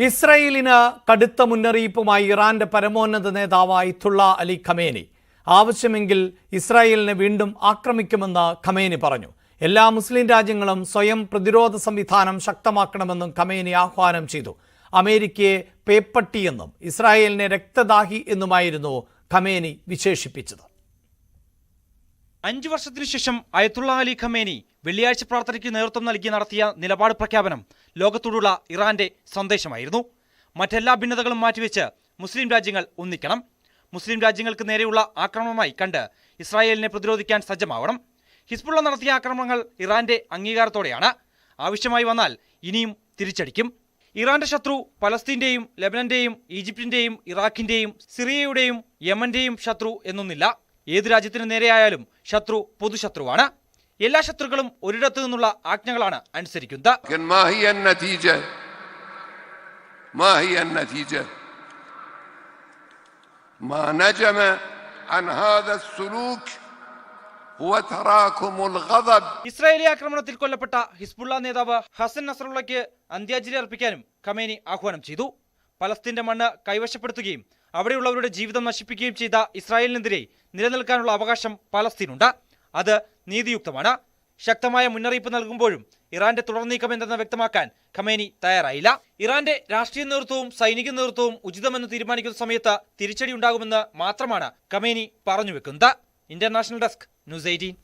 ഇസ്രയേലിന് കടുത്ത മുന്നറിയിപ്പുമായി ഇറാന്റെ പരമോന്നത നേതാവ് ഇത്തുള്ള അലി ഖമേനി. ആവശ്യമെങ്കിൽ ഇസ്രായേലിനെ വീണ്ടും ആക്രമിക്കുമെന്ന് ഖമേനി പറഞ്ഞു. എല്ലാ മുസ്ലിം രാജ്യങ്ങളും സ്വയം പ്രതിരോധ സംവിധാനം ശക്തമാക്കണമെന്നും ഖമേനി ആഹ്വാനം ചെയ്തു. അമേരിക്കയെ പേപ്പട്ടിയെന്നും ഇസ്രായേലിനെ രക്തദാഹി എന്നുമായിരുന്നു ഖമേനി വിശേഷിപ്പിച്ചത്. അഞ്ചു വർഷത്തിനു ശേഷം അയത്തുള്ള അലി ഖമേനി വെള്ളിയാഴ്ച പ്രാർത്ഥനയ്ക്ക് നേതൃത്വം നൽകി നടത്തിയ നിലപാട് പ്രഖ്യാപനം ലോകത്തോടുള്ള ഇറാന്റെ സന്ദേശമായിരുന്നു. മറ്റെല്ലാ ഭിന്നതകളും മാറ്റിവെച്ച് മുസ്ലിം രാജ്യങ്ങൾ ഒന്നിക്കണം. മുസ്ലിം രാജ്യങ്ങൾക്ക് നേരെയുള്ള ആക്രമണമായി കണ്ട് ഇസ്രായേലിനെ പ്രതിരോധിക്കാൻ സജ്ജമാവണം. ഹിസ്ബുള്ള നടത്തിയ ആക്രമണങ്ങൾ ഇറാന്റെ അംഗീകാരത്തോടെയാണ്. ആവശ്യമായി വന്നാൽ ഇനിയും തിരിച്ചടിക്കും. ഇറാന്റെ ശത്രു പലസ്തീന്റെയും ലെബനന്റെയും ഈജിപ്തിന്റെയും ഇറാഖിന്റെയും സിറിയയുടെയും യമന്റെയും ശത്രു എന്നൊന്നില്ല. ഏത് രാജ്യത്തിന് നേരെയായാലും ശത്രു പൊതുശത്രുവാണ് എല്ലാ ശത്രുക്കളും ഒരിടത്തു നിന്നുള്ള ആജ്ഞകളാണ് അനുസരിക്കുന്നത് لكن ما هي النتيجة ما هي النتيجة ما نجم عن هذا السلوك هو تراكم الغضب ഇസ്രായേലി ആക്രമണത്തിൽ കൊല്ലപ്പെട്ട ഹിസ്ബുള്ള നേതാവ് ഹസൻ നസറുള്ളയ്ക്ക് അന്ത്യാഞ്ജലി അർപ്പിക്കാനും ഖമേനി ആഹ്വാനം ചെയ്തു പലസ്തീന്റെ മണ്ണ് കൈവശപ്പെടുത്തുകയും അവിടെയുള്ളവരുടെ ജീവിതം നശിപ്പിക്കുകയും ചെയ്ത ഇസ്രായേലിനെതിരെ നിലനിൽക്കാനുള്ള അവകാശം പലസ്തീനുണ്ട്. അത് നീതിയുക്തമാണ്. ശക്തമായ മുന്നറിയിപ്പ് നൽകുമ്പോഴും ഇറാന്റെ തുടർ നീക്കം എന്തെന്ന് വ്യക്തമാക്കാൻ ഖമേനി തയ്യാറായില്ല. ഇറാന്റെ രാഷ്ട്രീയ നേതൃത്വവും സൈനിക നേതൃത്വവും ഉചിതമെന്ന് തീരുമാനിക്കുന്ന സമയത്ത് തിരിച്ചടി ഉണ്ടാകുമെന്ന് മാത്രമാണ് ഖമേനി പറഞ്ഞു വെക്കുന്നത്. International desk news eighteen.